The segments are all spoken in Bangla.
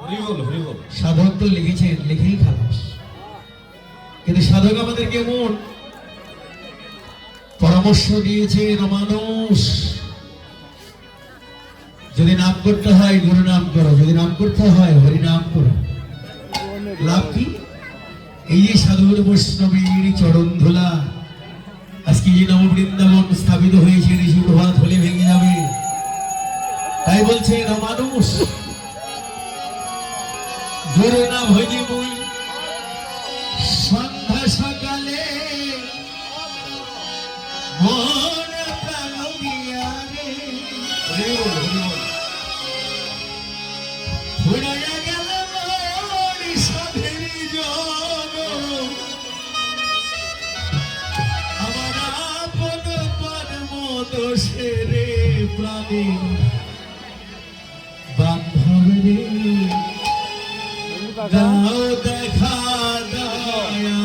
হরি বল হরি বল সাধক তো লিখেছেন লিখেই খালাস। কিন্তু সাধক আমাদের কেমন? পরামর্শ দিয়েছেন যদি নাম করতে হয় গুরু নাম করো। যদি নাম করতে হয় হরি নাম করো। লাভ কি? এই যে সাধুর বৈষ্ণবীর চরণ ধুলা আজকে যে নব বৃন্দাবন স্থাপিত হয়েছে ঋষি বলছে মানুষ। গুরু না ভজি মুই সন্ধ্যা সকালে মন প্রাণ দিয়া রে দেখা দয়া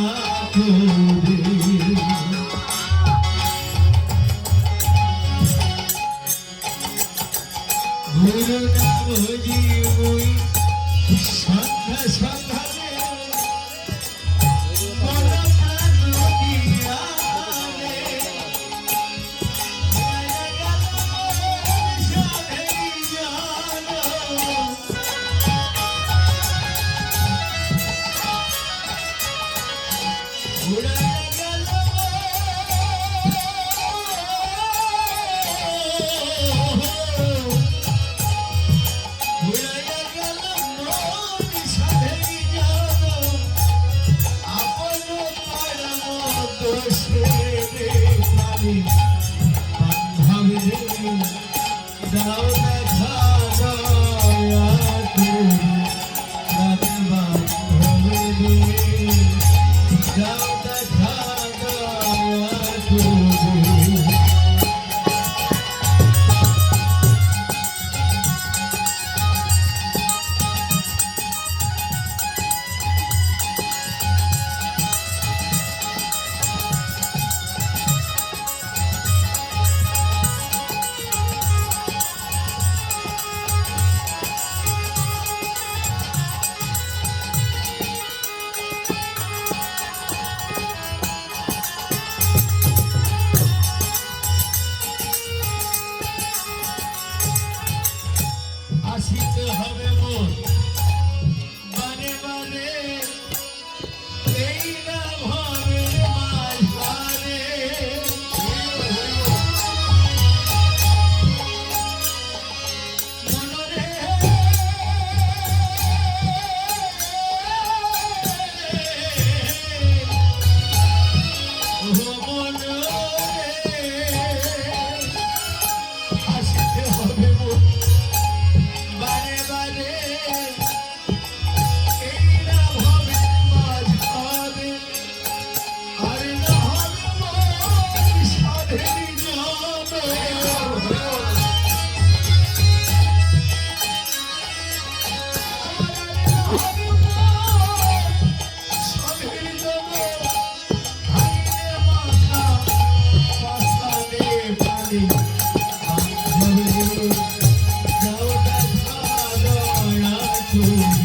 দয়া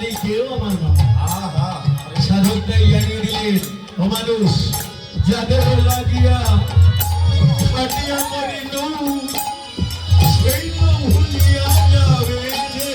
আদি কেউ আমার মা আহা সাধকটাই জানিয়ে দিলেন ও মানুষ যাদের লাগিয়া কাটিয়া মরিল সেই তো ভুলিয়া যাবে যে